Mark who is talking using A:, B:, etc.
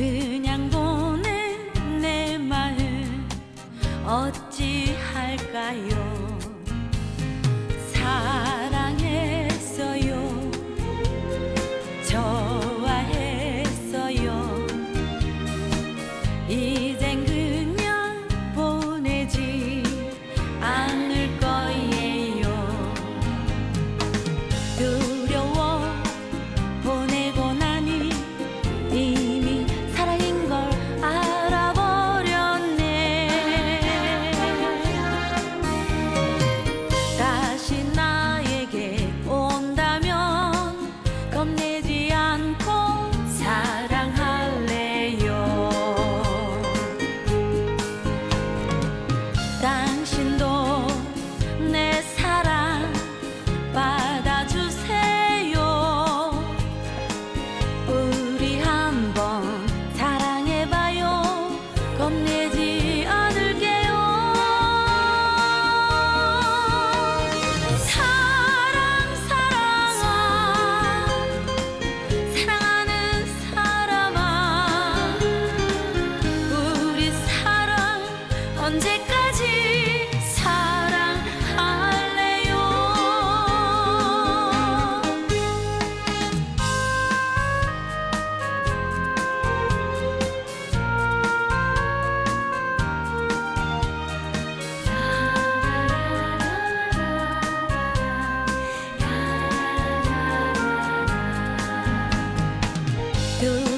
A: 그냥 보낸 내 마음 어찌할까요? 사랑했어요. 좋아했어요. 이젠 그냥 보내지 않을 거예요. do